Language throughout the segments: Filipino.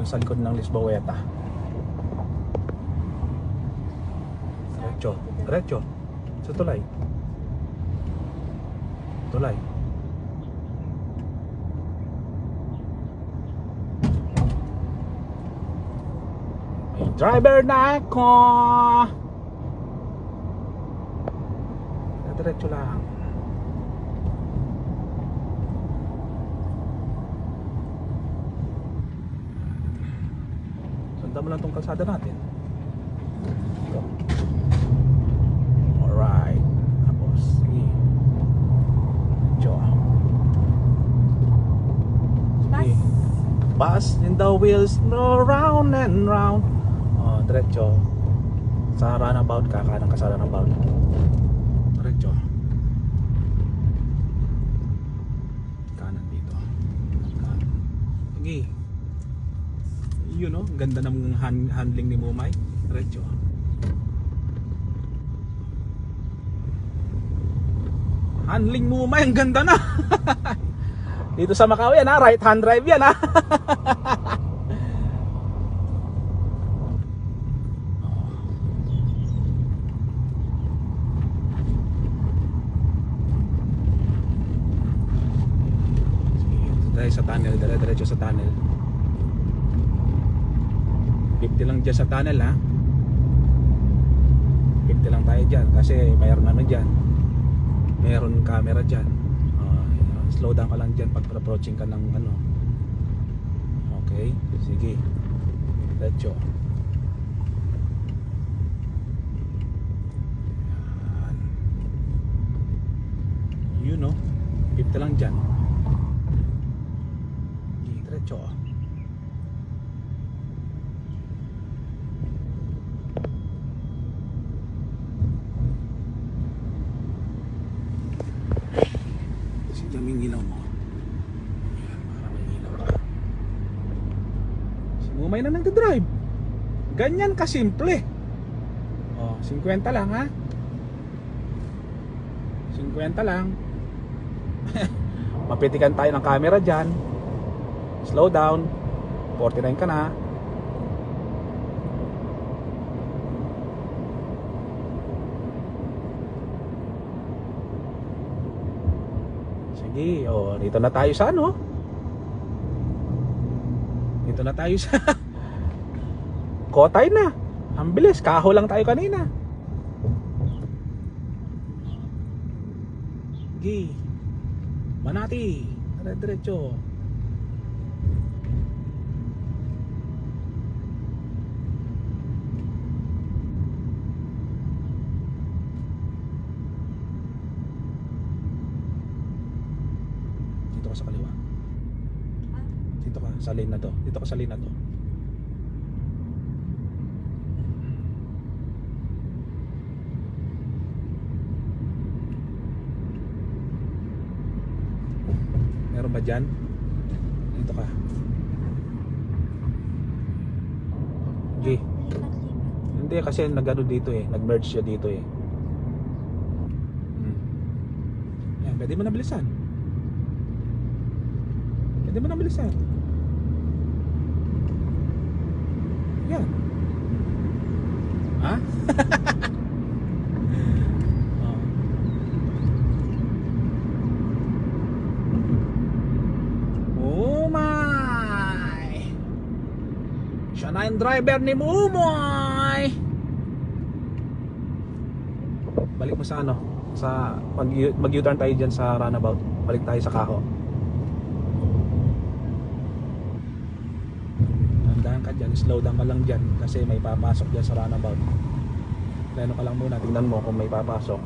Yung sa likod ng Lisboeta. Diretso. Diretso. Sa tulay. Tulay. May driver na ako. Diretso lang. Sundan mo lang tong kalsada natin. Ito. Alright. Tapos, sige. Diyo. Sige. Bus in the wheels no round and round. Oh, diretso. Sa runabout ka, kanang ka sa runabout. Diretso. Kanan dito. Kanan. Sige. Yun no, ganda ng han- handling ni Mumay. Diretso. Handling Mumay, ang ganda na. Dito sa Macau yan ha, right hand drive yan ha. Sa tunnel, dire diretso sa tunnel. 50 lang dyan sa tunnel ha. 50 lang tayo dyan kasi mayroon ano dyan. Mayroon camera dyan. Ah, slow down ka lang dyan pag approaching ka ng ano. Okay, sige. Diretso. Yan. Yun no. 50 lang dyan. Diretso. Si Jaming ilaw mo. Yan, para may ilaw ka. Si Mumay na nagdadrive. Ganyan kasimple. Oh, 50 lang ha. 50 lang. Mapitikan tayo ng camera dyan. Slow down. 49 ka na. Sige, oh, dito na tayo sa ano? Dito na tayo sa Kotay na. Ang bilis, kaho lang tayo kanina. Sige. Manati. Dire-diretso. Dito ka sa kaliwa. Dito ka sa lane na to. Dito ka sa lane na to. Meron ba dyan? Dito ka. G. Hindi kasi nagano dito eh. Nag-merge siya dito eh. Hmm. Yan, pwede mo nabilisan. Pwede mo nabilisan. Yan. Ha? oh. Oh my! Siya na yung driver ni Mumoy! Balik mo sa ano? Sa mag mag U-turn tayo diyan sa runabout. Balik tayo sa Kaho. Tandaan ka dyan, slow down ka lang dyan kasi may papasok dyan sa runabout. Plano ka lang muna, tingnan mo kung may papasok.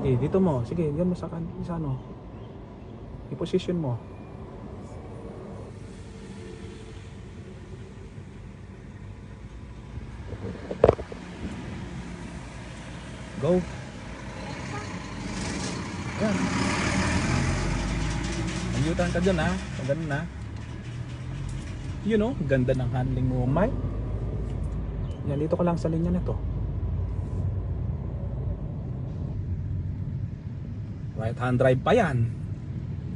Sige, dito mo. Sige, diyan mo sa, sa ano. I-position mo. Go. Iwasan ka dyan ha. Ganun na. You know, ganda ng handling mo, Mike. Yan, dito ka lang sa linya na to. Right hand drive pa yan.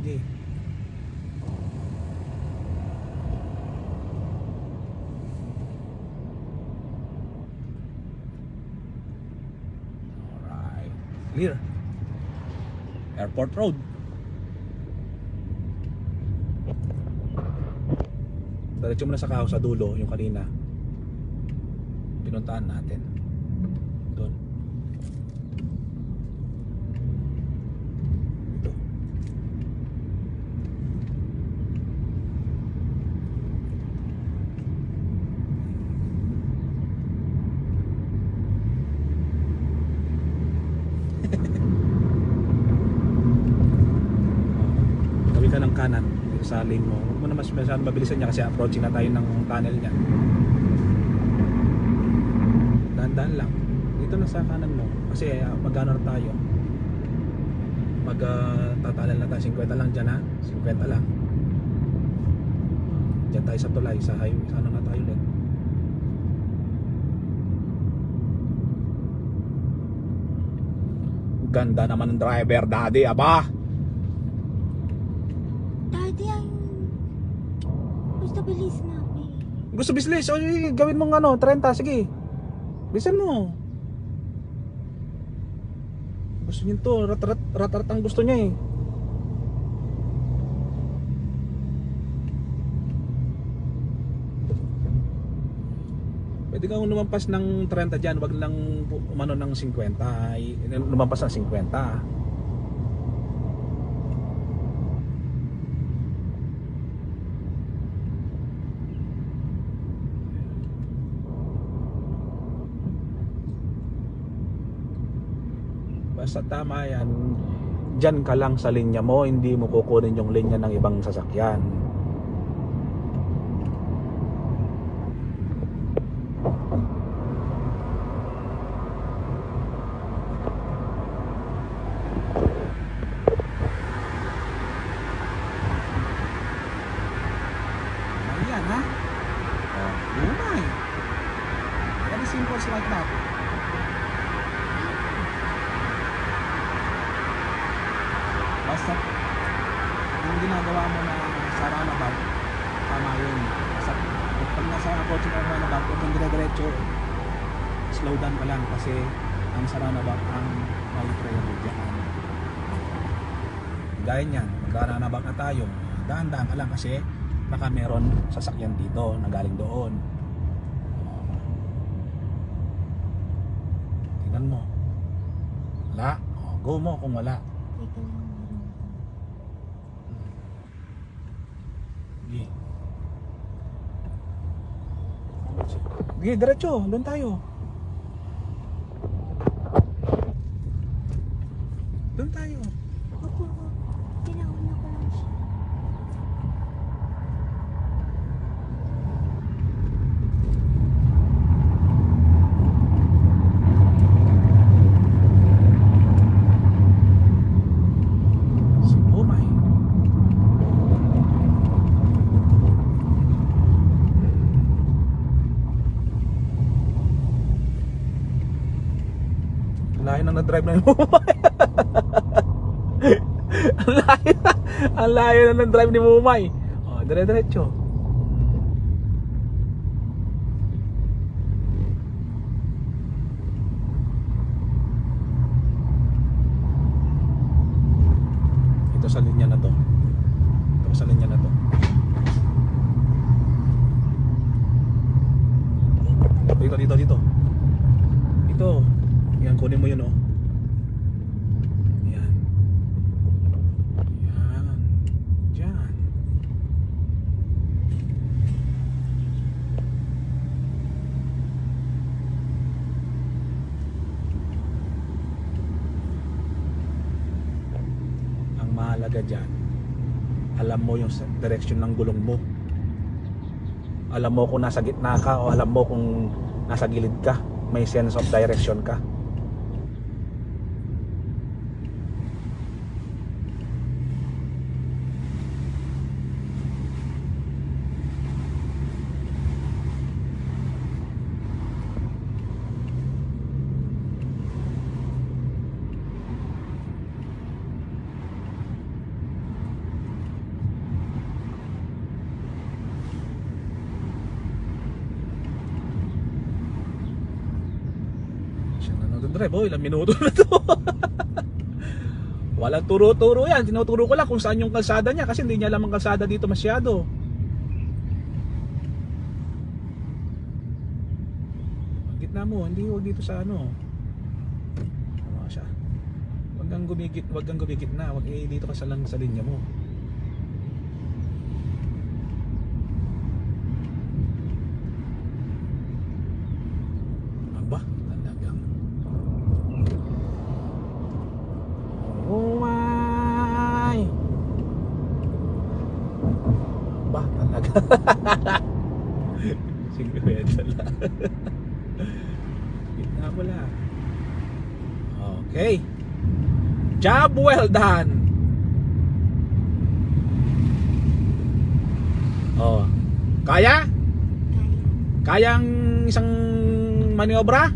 Okay. Alright. Clear. Airport Road. Diretso mo na sa kaho sa dulo, yung kanina. Pinuntahan natin. Doon. Dito. Tabi ka ng kanan dito sa mo. Huwag mo na mas masyadong mabilisan niya kasi approaching na tayo ng tunnel niya. Dahan-dahan lang. Dito na sa kanan mo. Kasi uh, magkano na tayo? Mag uh, na tayo. 50 lang dyan ha. 50 lang. Diyan tayo sa tulay. Sa highway. Sa ano na tayo ulit? Ganda naman ng driver, daddy, aba. Daddy, ang... Gusto bilis namin. Gusto bislis, o eh, gawin mong ano, 30, sige. Bilisan mo. Gusto niya to, rat-rat, rat-rat ang gusto niya eh. Pwede kang lumampas ng 30 dyan, wag lang umano ng 50. ay- Lumampas ng 50. Basta tama yan, dyan ka lang sa linya mo, hindi mo kukunin yung linya ng ibang sasakyan. Pag nasa approach ka ng runabout, huwag kang dire-diretso, slow down ka lang kasi ang sa runabout ang may priority dyan. Gaya niyan, magka-runabout na tayo, dahan-dahan ka lang kasi baka meron sasakyan dito na galing doon. Tingnan mo. Wala. O, Go mo kung wala. Teka lang, meron pa. Sige. Sige, diretso. Doon tayo. Doon tayo. Opo, pinauna ko lang siya. Si Umay. Na-drive na yung Mumay. ang layo, ang layo na ng drive ni Mumay. Oh, dire-diretso. Ito sa linya na to. Ito sa linya na to. Dito, dito, dito. Ito. Yan, kunin mo yun, oh. Yan. Yan. Diyan. Mahalaga dyan, alam mo yung direction ng gulong mo. Alam mo kung nasa gitna ka o alam mo kung nasa gilid ka. May sense of direction ka. Nag-drive. Oh, ilang minuto na to. Walang turo-turo yan. Tinuturo ko lang kung saan yung kalsada niya kasi hindi niya alam ang kalsada dito masyado. Ang gitna mo, hindi huwag dito sa ano. Tama siya. Huwag kang gumigit, huwag kang gumigit na. Huwag eh, dito ka sa lang sa linya mo. 50 lang. Gitna mo lang. Okay. Job well done. Oh. Kaya? Kaya. Kayang isang maniobra?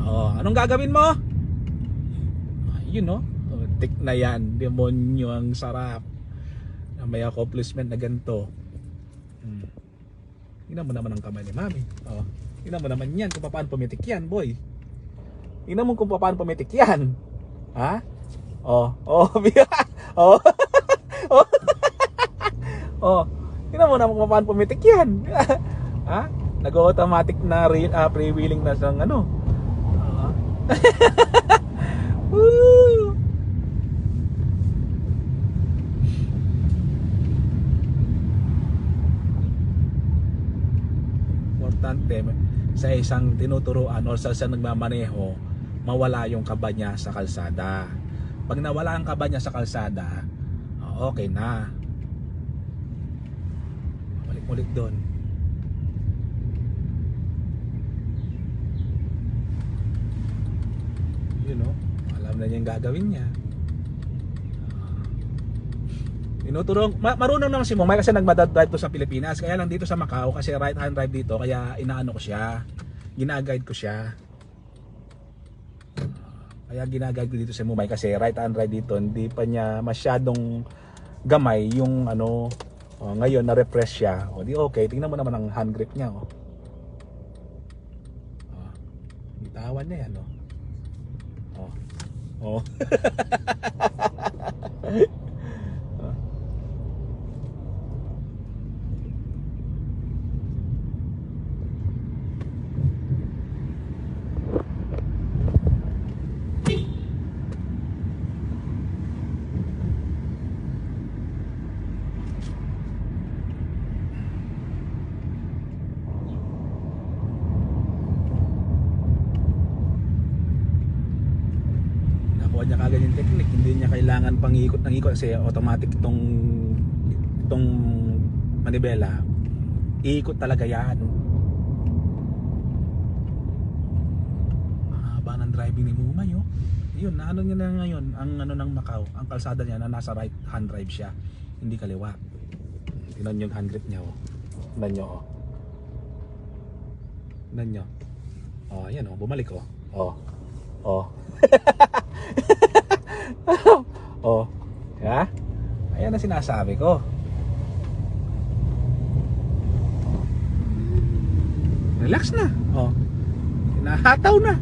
Oh, anong gagawin mo? Ah, Ayun oh. Tik na yan, demonyo ang sarap. May accomplishment na ganito. Hmm. Tingnan mo naman ang kamay ni Mami. Oh. Tingnan mo naman yan kung paano pumitik yan, boy. Tingnan mo kung paano pumitik yan. Ha? Oh, oh, oh. oh. oh. Tingnan mo naman kung paano pumitik yan. ha? Nag-automatic na re- ah, pre-wheeling na sang ano. Ah. Sa isang tinuturuan o sa isang nagmamaneho, mawala yung kaba niya sa kalsada. Pag nawala ang kaba niya sa kalsada, ah, okay na. Balik-ulit doon. Yun know, alam na niya yung gagawin niya. Ah. Tinuturo, ma- marunong naman si Momay kasi nagmadadrive to sa Pilipinas. Kaya lang dito sa Macau kasi right hand drive dito kaya inaano ko siya. Gina-guide ko siya. Kaya ginaguide ko dito si Momay kasi right hand drive dito hindi pa niya masyadong gamay yung ano oh, ngayon na-refresh siya. O di okay, tingnan mo naman ang hand grip niya oh. Oh. Bitawan niya yan oh. Oh. Oh. Nakuha niya kagad yung technique. Hindi niya kailangan pang ikot ng ikot kasi automatic itong itong manibela. Iikot talaga yan. Mahaba ng driving ni Mumay oh. Yun, ano niya na ngayon, ang ano ng Macau, ang kalsada niya na nasa right hand drive siya, hindi kaliwa. Niyo yung hand grip niya oh. Tingnan niyo oh. Tingnan niyo. Oh, ayan oh, bumalik. Oh. Oh. oh. Ha? Ang sinasabi ko. Relax na. Oh. Hinahataw na.